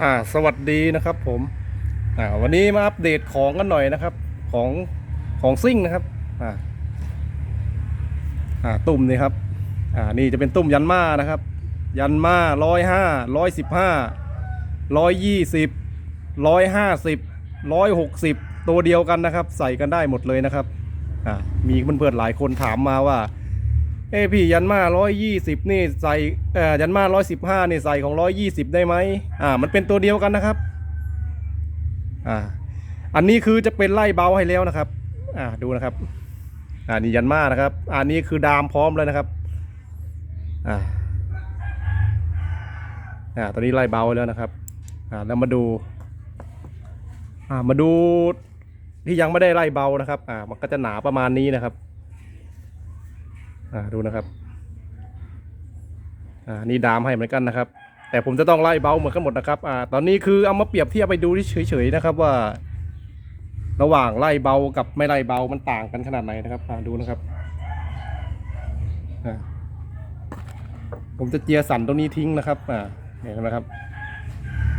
อ่าสวัสดีนะครับผมอ่าวันนี้มาอัปเดตของกันหน่อยนะครับ ของของซิ่งนะครับอ่าอ่าตุ่มนี่ครับอ่านี่จะเป็นตุ่มยันมานะครับ ยันมาร้อยห้าร้อยสิบห้าร้อยยี่สิบร้อยห้าสิบร้อยหกสิบตัวเดียวกันนะครับ ใส่กันได้หมดเลยนะครับอ่ามีเพื่อนๆหลายคนถามมาว่า เอ้พี่ยันมาร้อยยี่สิบนี่ใส่เอ่อยันมาร้อยสิบห้านี่ใส่ของร้อยยี่สิบได้ไหมอ่า มันเป็นตัวเดียวกันนะครับ อ่า อันนี้คือจะเป็นไล่เบาให้แล้วนะครับ อ่าดูนะครับ อ่านี่ยันมานะครับ อันนี้คือดามพร้อมเลยนะครับ อ่า อ่าตอนนี้ไล่เบาแล้วนะครับ อ่าแล้วมาดู อ่ามาดูที่ยังไม่ได้ไล่เบานะครับ อ่า มันก็จะหนาประมาณนี้นะครับ อ่าดูนะครับอ่านี่ดามให้เหมือนกันนะครับ แต่ผมจะต้องไล่เบาเหมือนกันหมดนะครับอ่าตอนนี้คือเอามาเปรียบเทียบไปดูที่เฉยๆนะครับว่า ระหว่างไล่เบากับไม่ไล่เบามันต่างกันขนาดไหนนะครับอ่าดูนะครับอ่าผมจะเจียสันตรงนี้ทิ้งนะครับอ่าเห็นไหมครับ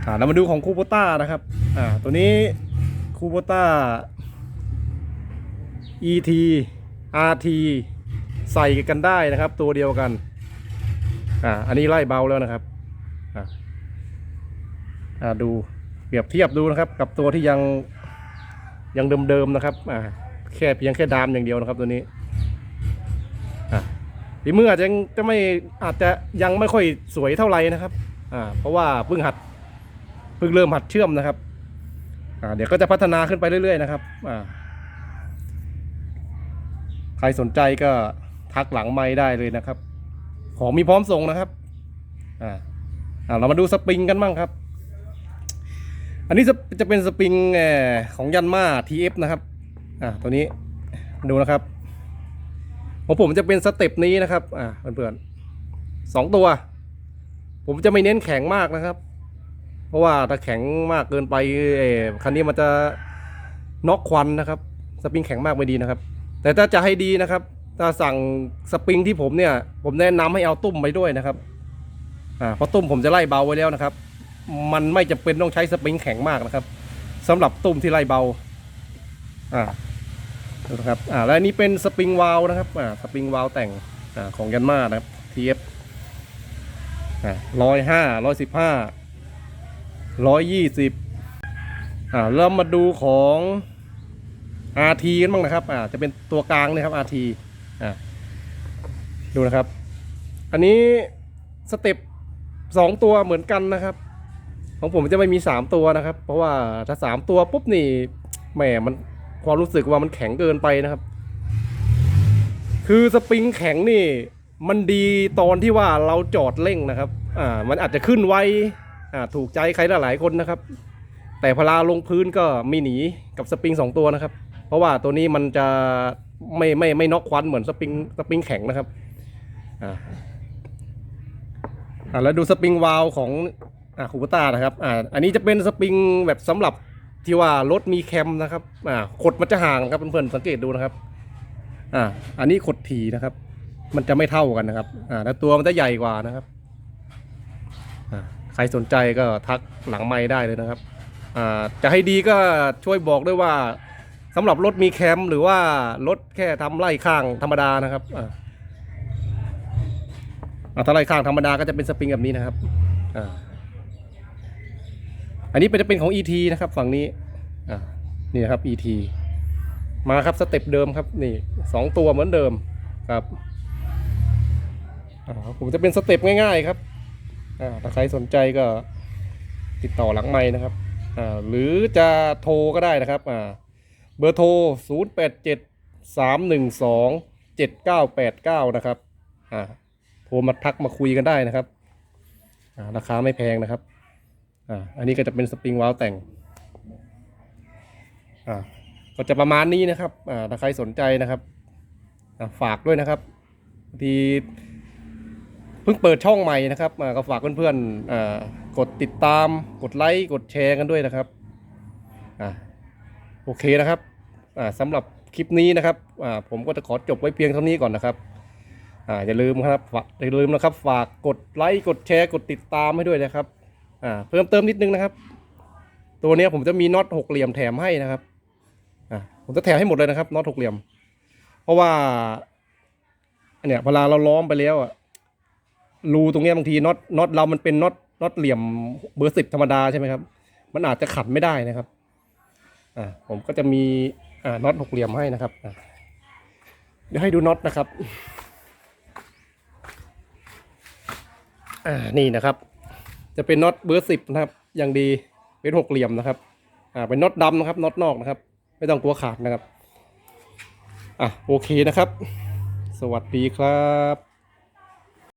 อ่าเรามาดูของคูโบต้านะครับอ่าตัวนี้คูโบต้า ET RT ใส่กันได้นะครับ ตัวเดียวกัน อ่า อันนี้ไล่เบาแล้วนะครับ อ่าอ่าดูเปรียบเทียบดูนะครับ กับตัวที่ยังยังเดิมๆนะครับ อ่า แค่เพียงแค่ดามอย่างเดียวนะครับ ตัวนี้ อ่าฝีมืออาจจะยังจะไม่อาจจะยังไม่ค่อยสวยเท่าไหร่นะครับ อ่า เพราะว่าเพิ่งหัดเพิ่งเริ่มหัดเชื่อมนะครับ อ่า เดี๋ยวก็จะพัฒนาขึ้นไปเรื่อยๆนะครับ อ่า ใครสนใจก็ ทักหลังไม้ได้เลยนะครับ ของมีพร้อมส่งนะครับอ่าอ่าเรามาดูสปริงกันบ้างครับ อันนี้จะจะเป็นสปริงของยันมา TF นะครับอ่าตัวนี้ดูนะครับของผมจะเป็นสเต็ปนี้นะครับอ่าเพื่อนๆสองตัว ผมจะไม่เน้นแข็งมากนะครับ เพราะว่าถ้าแข็งมากเกินไปเออคันนี้มันจะน็อกควันนะครับ สปริงแข็งมากไม่ดีนะครับ แต่ถ้าจะให้ดีนะครับ ถ้าสั่งสปริงที่ผมเนี่ย ผมแนะนำให้เอาตุ้มไปด้วยนะครับ อ่าเพราะตุ้มผมจะไล่เบาไว้แล้วนะครับ มันไม่จำเป็นต้องใช้สปริงแข็งมากนะครับสำหรับตุ้มที่ไล่เบา อ่านะครับ อ่า และนี้เป็นสปริงวาลนะครับ อ่า สปริงวาลแต่ง อ่า ของยันมานะครับ TF อ่าร้อยห้าร้อยสิบห้าร้อยยี่สิบอ่า เริ่มมาดูของ RT กันบ้างนะครับ อ่า จะเป็นตัวกลางนะครับ RT ดูนะครับ อันนี้สเต็ปสองตัวเหมือนกันนะครับ ของผมจะไม่มีสามตัวนะครับ เพราะว่าถ้าสามตัวปุ๊บนี่แหมมันความรู้สึกว่ามันแข็งเกินไปนะครับ คือสปริงแข็งนี่มันดีตอนที่ว่าเราจอดเร่งนะครับ อ่า มันอาจจะขึ้นไวอ่า ถูกใจใครหลายคนนะครับ แต่พลาลงพื้นก็ไม่หนีกับสปริงสองตัวนะครับ เพราะว่าตัวนี้มันจะ ไม่ไม่ไม่น็อกควันเหมือนสปริงสปริงแข็งนะครับอ่าอ่าแล้วดูสปริงวาลของอ่าคูปต้านะครับอ่าอันนี้จะเป็นสปริงแบบสำหรับที่ว่ารถมีแคมนะครับอ่าขดมันจะห่างครับเพื่อนๆสังเกตดูนะครับอ่าอันนี้ขดถีนะครับ มันจะไม่เท่ากันนะครับอ่าแล้วตัวมันจะใหญ่กว่านะครับอ่าใครสนใจก็ทักหลังไม้ได้เลยนะครับอ่าจะให้ดีก็ช่วยบอกด้วยว่า สำหรับรถมีแคมหรือว่ารถแค่ทำไล่ข้างธรรมดานะครับอ่าถ้าไล่ข้างธรรมดาก็จะเป็นสปริงแบบนี้นะครับอ่าอันนี้เป็นจะเป็นของ ET นะครับ ฝั่งนี้อ่านี่ครับ ET มาครับสเต็ปเดิมครับนี่สองตัวเหมือนเดิมครับอ่าผมจะเป็นสเต็ปง่าย ๆ ครับอ่าถ้าใครสนใจก็ติดต่อหลังไม้นะครับอ่าหรือจะโทรก็ได้นะครับอ่า เบอร์โทร 0 8 7 3 1 2 7 9 8 9 นะครับอ่าโทรมาทักมาคุยกันได้นะครับอ่าราคาไม่แพงนะครับอ่าอันนี้ก็จะเป็นสปริงวาลวแต่งอ่าก็จะประมาณนี้นะครับอ่าถ้าใครสนใจนะครับอ่าฝากด้วยนะครับทีเพิ่งเปิดช่องใหม่นะครับอ่าก็ฝากเพื่อนๆอ่ากดติดตาม กดไลค์ กดแชร์กันด้วยนะครับอ่า โอเคนะครับอ่าสำหรับคลิปนี้นะครับผมก็จะขอจบไว้เพียงเท่านี้ก่อนนะครับอย่าลืมครับฝากอย่าลืมนะครับฝากกดไลค์กดแชร์กดติดตามให้ด้วยนะครับเพิ่มเติมนิดนึงนะครับ ตัวนี้ผมจะมีน็อตหกเหลี่ยมแถมให้นะครับผมจะแถมให้หมดเลยนะครับน็อตหกเหลี่ยม เพราะว่าเนี่ยเวลาเราล้อมไปแล้วอะรูตรงนี้บางทีน็อตน็อตเรามันเป็นน็อตน็อตเหลี่ยมเบอร์สิบธรรมดาใช่ไหมครับ มันอาจจะขัดไม่ได้นะครับ อ่าผมก็จะมีอ่าน็อตหกเหลี่ยมให้นะครับเดี๋ยวให้ดูน็อตนะครับอ่านี่นะครับ จะเป็นน็อตเบอร์สิบนะครับ อย่างดีเป็นหกเหลี่ยมนะครับอ่าเป็นน็อตดำนะครับน็อตนอกนะครับ ไม่ต้องกลัวขาดนะครับอะโอเคนะครับ สวัสดีครับ